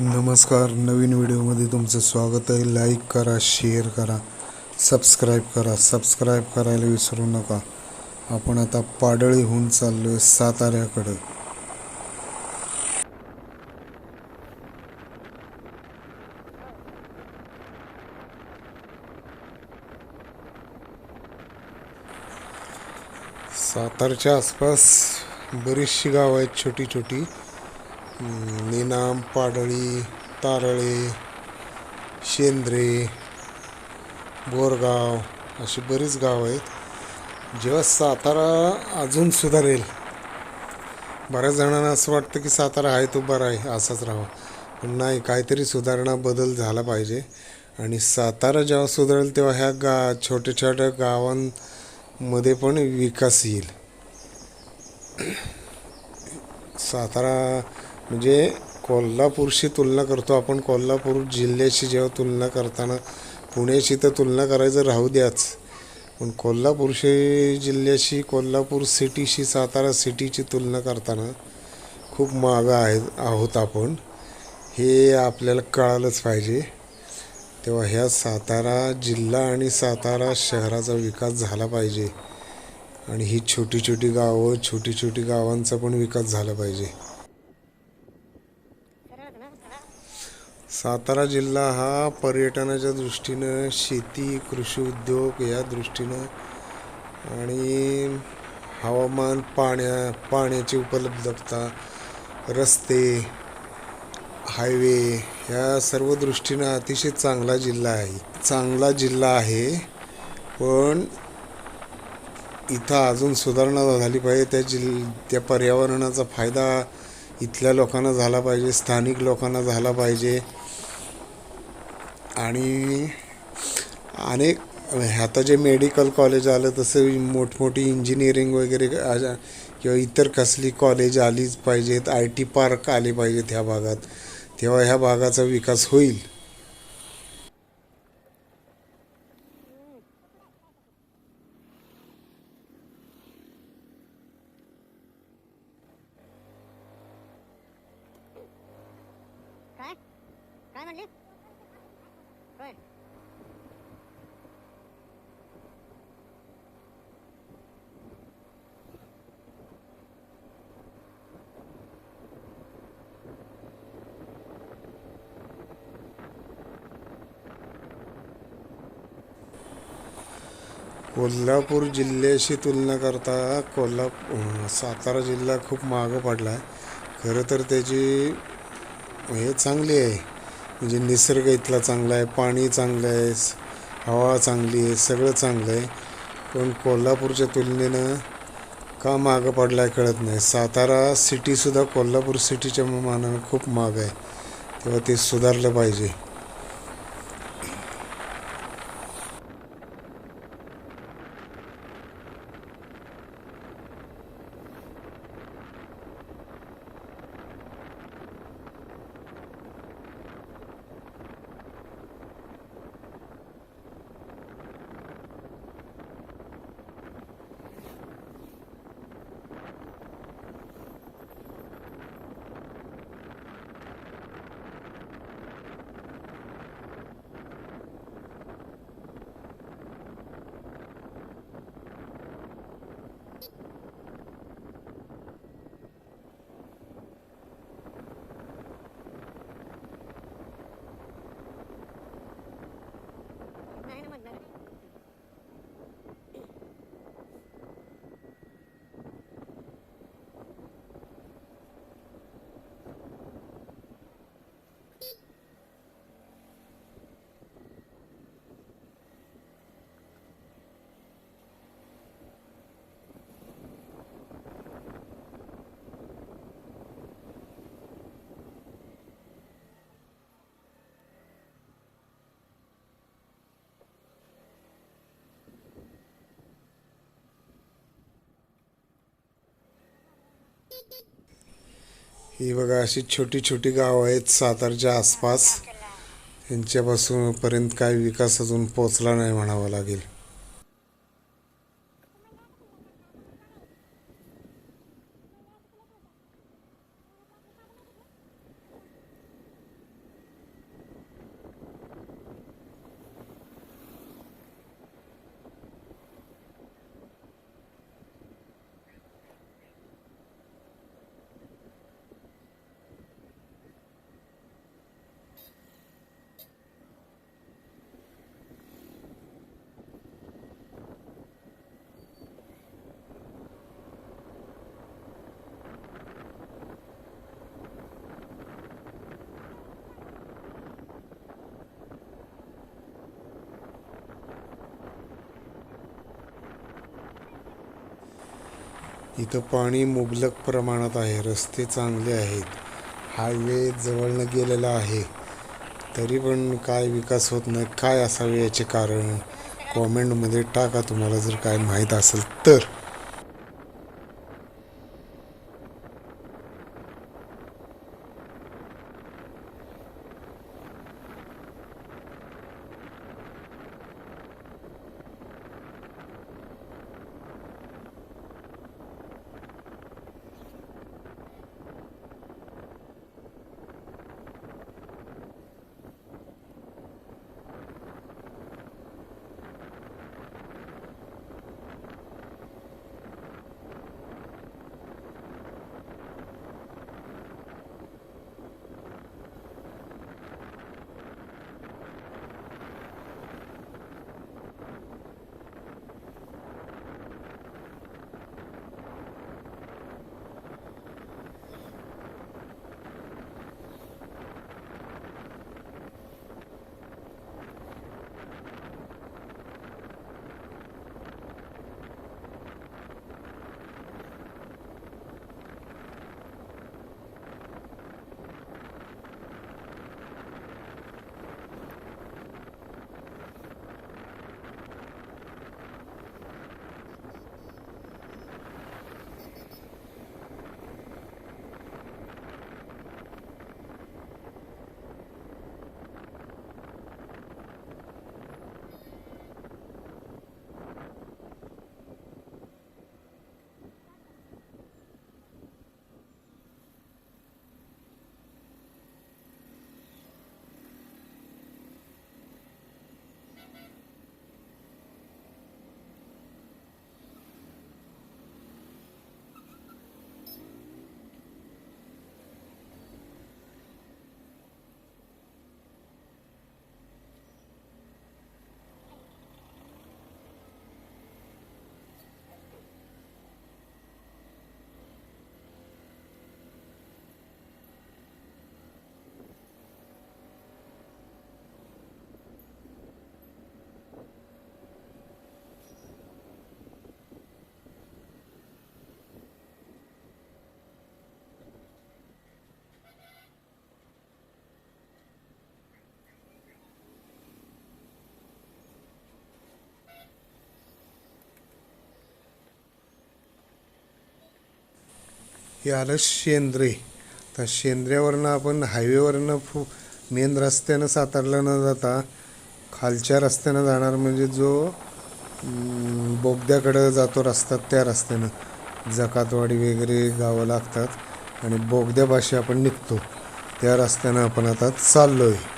नमस्कार नवीन व्हिडिओमध्ये तुमचं स्वागत आहे. लाईक करा शेअर करा सबस्क्राईब करा. सबस्क्राईब करायला विसरू नका. आपण आता पाडळीहून चाललो आहे साताऱ्याकडं. सातारच्या आसपास बरीचशी गावं आहेत छोटी छोटी निनाम पाडळी तारळे शेंद्रे बोरगाव अशी बरीच गावं आहेत. जेव्हा सातारा अजून सुधारेल बऱ्याच जणांना असं वाटतं की सातारा आहे तो बरा आहे असाच राहावा. पण नाही काहीतरी सुधारणा बदल झाला पाहिजे. आणि सातारा जेव्हा सुधारेल तेव्हा ह्या गा छोट्या छोट्या गावांमध्ये पण विकास येईल. सातारा म्हणजे कोल्हापूरशी तुलना करतो आपण. कोल्हापूर जिल्ह्याशी जेव्हा तुलना करताना पुण्याशी तर तुलना करायचं राहू द्याच. पण कोल्हापूरशी जिल्ह्याशी कोल्हापूर सिटीशी सातारा सिटीची तुलना करताना खूप मागं आहे आहोत आपण. हे आपल्याला कळालंच पाहिजे. तेव्हा ह्या सातारा जिल्हा आणि सातारा शहराचा विकास झाला पाहिजे. आणि ही छोटी छोटी गावं छोटी छोटी गावांचा पण विकास झाला पाहिजे. सातारा जिल्हा हा पर्यटनाच्या दृष्टीनं शेती कृषी उद्योग या दृष्टीनं आणि हवामान पाण्या पाण्याची उपलब्धता रस्ते हायवे या सर्व दृष्टीनं अतिशय चांगला जिल्हा आहे. चांगला जिल्हा आहे पण इथं अजून सुधारणा झाली पाहिजे. त्या जिल त्या पर्यावरणाचा फायदा इथल्या लोकांना झाला पाहिजे स्थानिक लोकांना झाला पाहिजे. आणि अनेक आता जे मेडिकल कॉलेज आलं तसं मोठमोठी इंजिनिअरिंग वगैरे किंवा इतर कसली कॉलेज आलीच पाहिजेत आय टी पार्क आले पाहिजेत ह्या भागात तेव्हा ह्या भागाचा विकास होईल. काय? काय म्हणले? Right. कोल्हापूर जिल्ह्याशी तुलना करता कोल्हा सातारा जिल्हा खूप मागं पडला आहे खरं तर त्याची हे चांगली आहे. म्हणजे निसर्ग इथला चांगला आहे पाणी चांगलं आहे हवा चांगली आहे सगळं चांगलं आहे. पण कोल्हापूरच्या तुलनेनं का मागं पडला आहे कळत नाही. सातारा सिटीसुद्धा कोल्हापूर सिटीच्या मानानं खूप माग आहे. तेव्हा ते सुधारलं पाहिजे नाही ना म्हणणार ही बघा अशी छोटी छोटी गावं आहेत सातारच्या आसपास. यांच्यापासून पर्यंत काय विकास अजून पोचला नाही म्हणावा लागेल. इथं पाणी मुबलक प्रमाणात आहे रस्ते चांगले आहेत हायवे जवळनं गेलेला आहे तरी पण काय विकास होत नाही काय असावे याचे कारण कॉमेंटमध्ये टाका तुम्हाला जर काय माहीत असेल तर. हे आलं शेंद्रे. तर शेंद्र्यावरनं आपण हायवेवरनं फु मेन रस्त्यानं सातारला न जाता खालच्या रस्त्यानं जाणार म्हणजे जो बोगद्याकडं जातो रस्ता त्या रस्त्यानं. जकातवाडी वगैरे गावं लागतात आणि बोगद्यापाशी आपण निघतो. त्या रस्त्यानं आपण आता चाललो आहे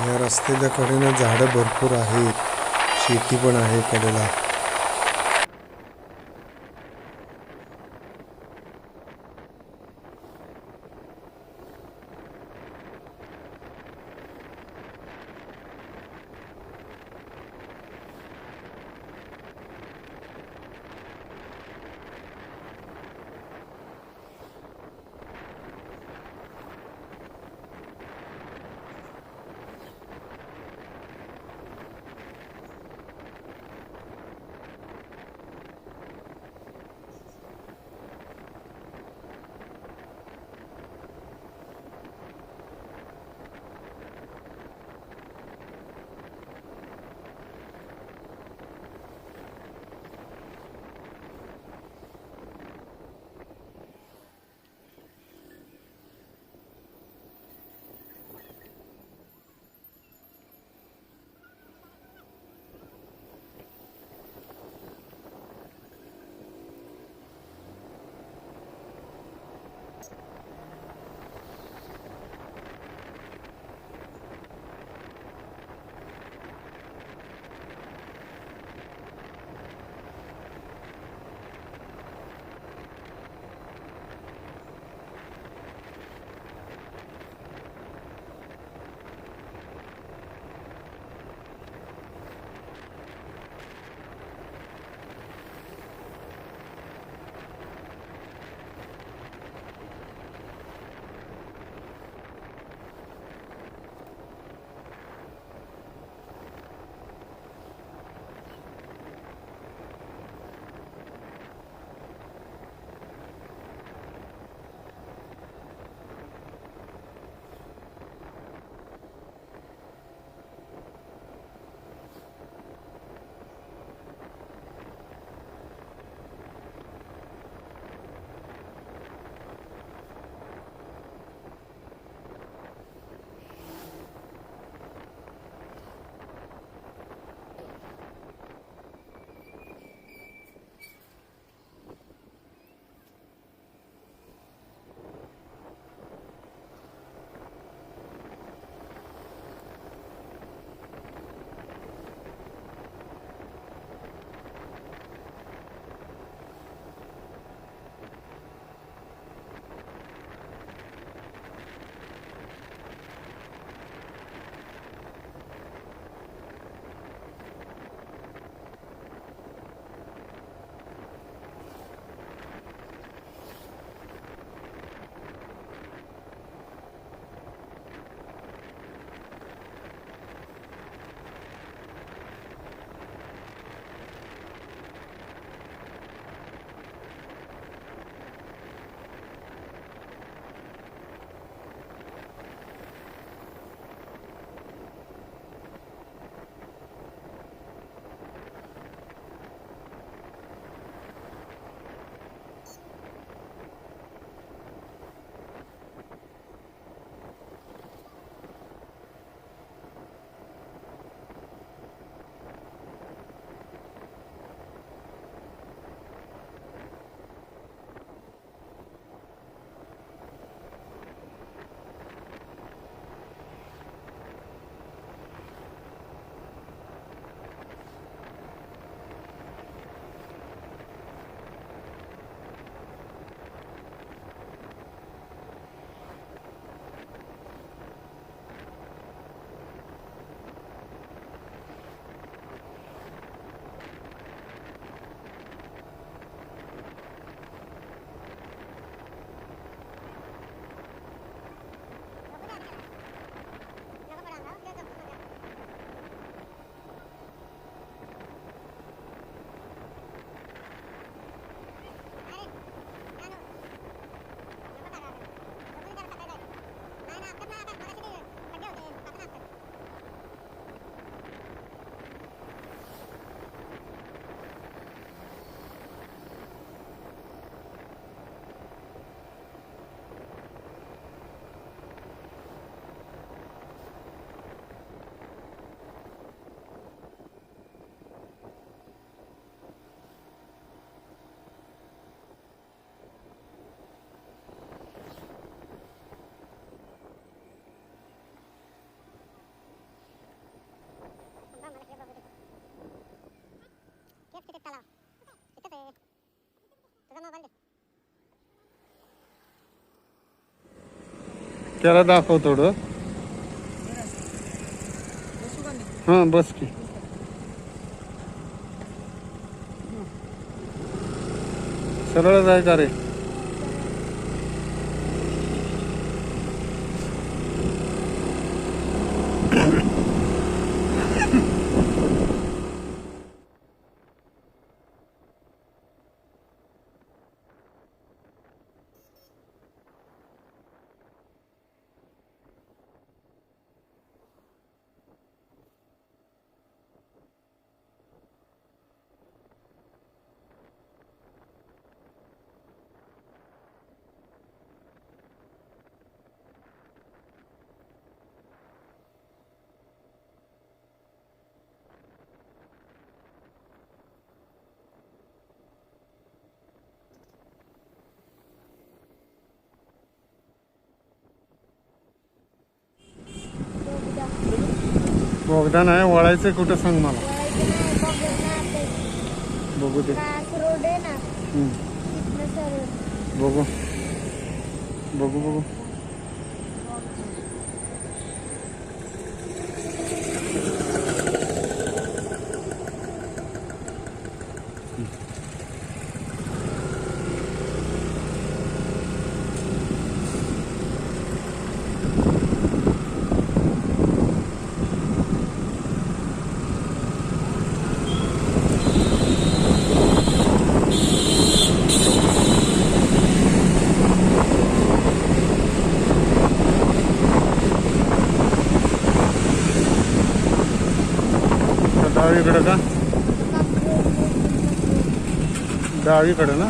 या रस्त्याच्या कडेनं झाडं भरपूर आहेत. शेती पण आहे कडेला. त्याला दाखव थोडं. हां बस की. सरळ जाय का रे. बोगदा नाही वळायचं कुठं सांग मला. बघू दे. बघू. बघू बघू. तर डावीकडं का ना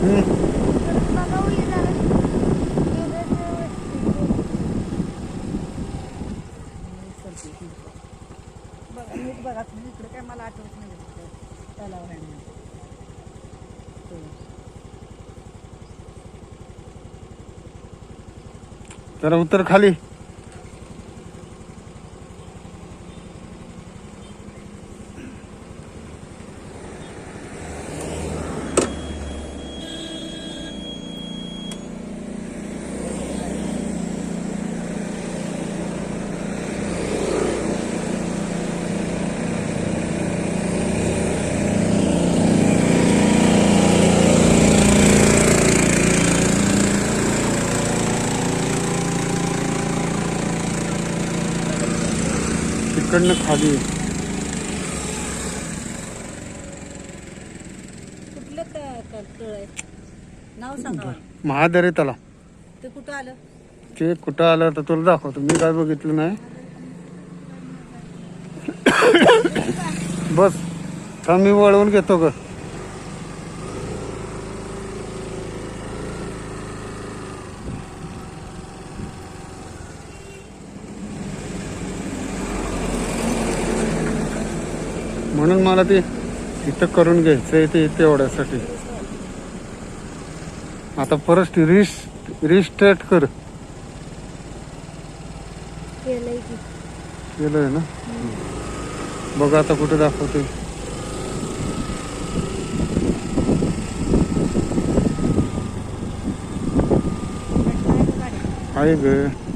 हम्म. बघा हो हे जरा. वेगळंच वाटतं. बघा नीट बघा तुम्ही इकडे काय मला आठवत नाही इकडे तलाव आहे म्हणून. तो. जरा उत्तर खाली तिकडनं खाली आहे. कुठलं क- क- तळ आहे नाव सांगा मला. महादरे तलाव ते कुठं आलं? ते कुठं आलं तर तुला दाखवतो. मी काय बघितलं नाही. बस. थांब मी वळवून घेतो ग. म्हणून मला ते इथं करून घ्यायचंय ते तेवढ्यासाठी. आता परत रिस रिस्टार्ट कर. केलंय ना? बघ आता कुठे दाखवते आहे ग.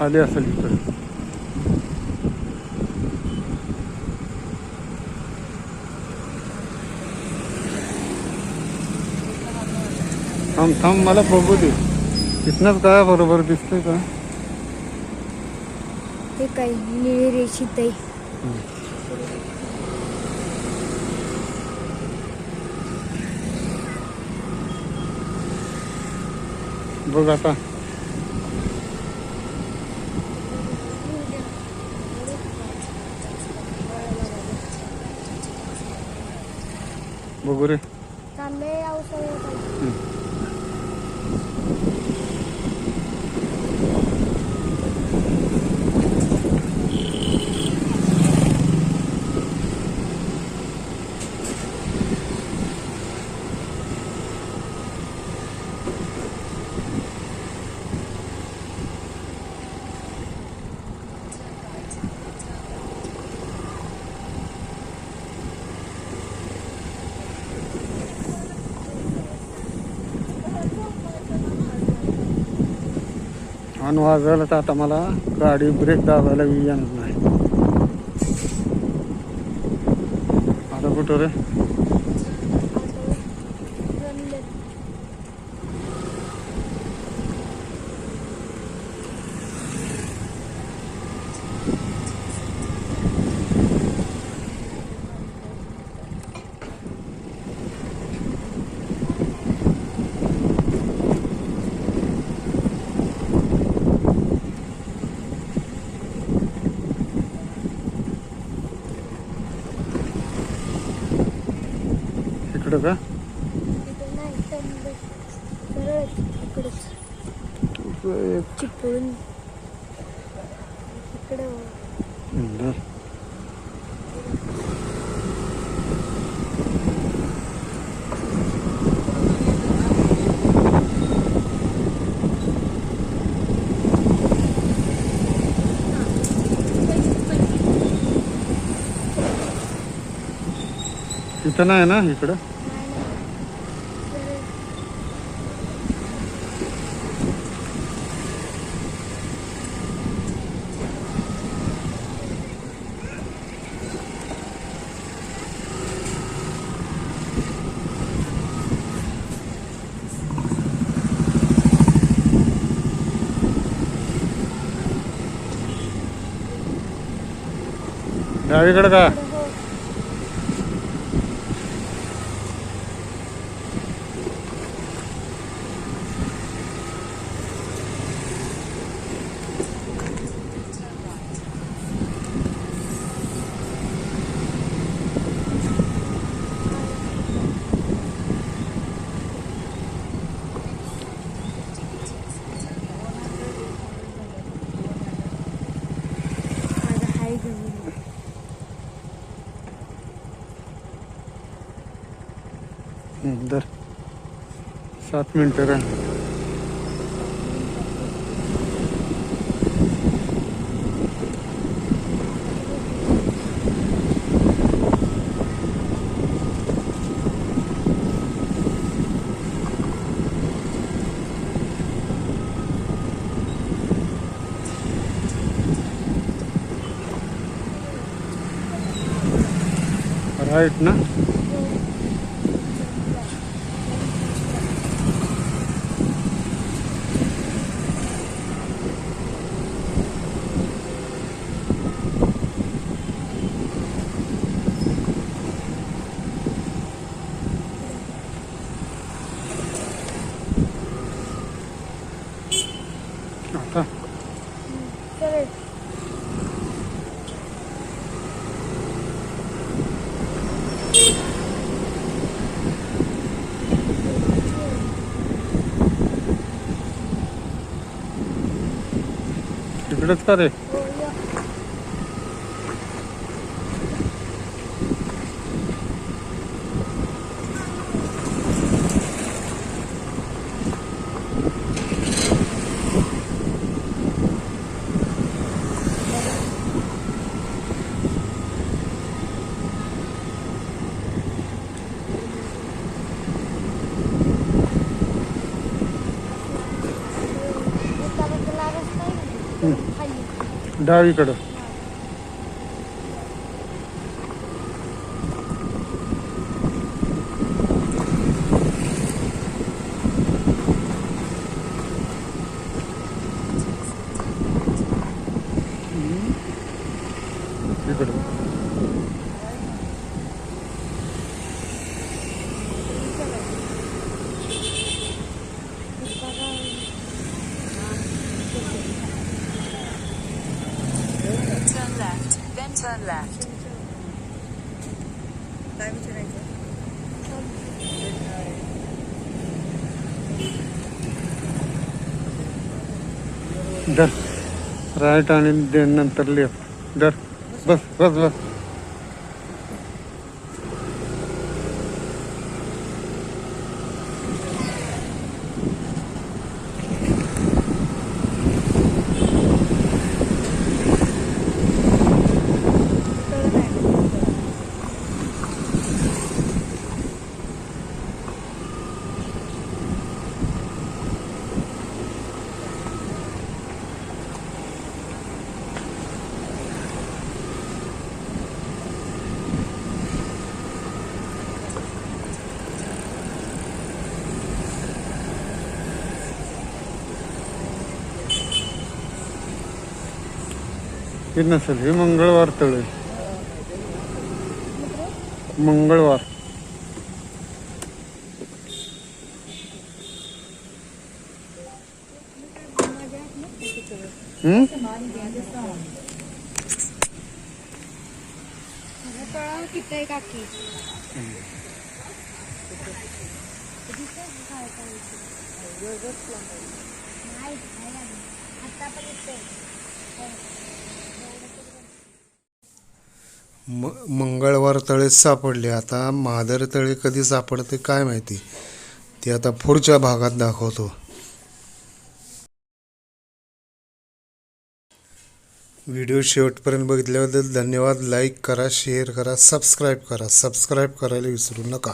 आले असेल इकडे थांब थांब मला बघू दे. इथनंच काय बरोबर दिसतंय का? ते काही रेषित बघ आता. बघू आणि वाजवलं तर आता मला गाडी ब्रेक दाबायला येणार नाही. आता कुठं रे इकडं का नाही सरळ इकडेच चिपळून इकडे सुंदर तिथं नाही ना इकडं? डावीकडं का इकडे हो माझा हाय जवळ हम्म, दर सात मिनिटं का राईट ना? 4-4 डावीकडं इकडं बघा तुला काय विचारायचं धर राईट आणि नंतर लेफ्ट. धर बस बस बस. नसेल हे मंगळवार तळे मंगळवार. हम्म तळाव किती आहे काकी म मंगळवार तळे सापडले. आता महादर तळे कधी सापडते काय माहिती? ते आता पुढच्या भागात दाखवतो. व्हिडिओ शेवटपर्यंत बघितल्याबद्दल धन्यवाद. लाईक करा शेअर करा सबस्क्राईब करा. सबस्क्राईब करायला विसरू नका.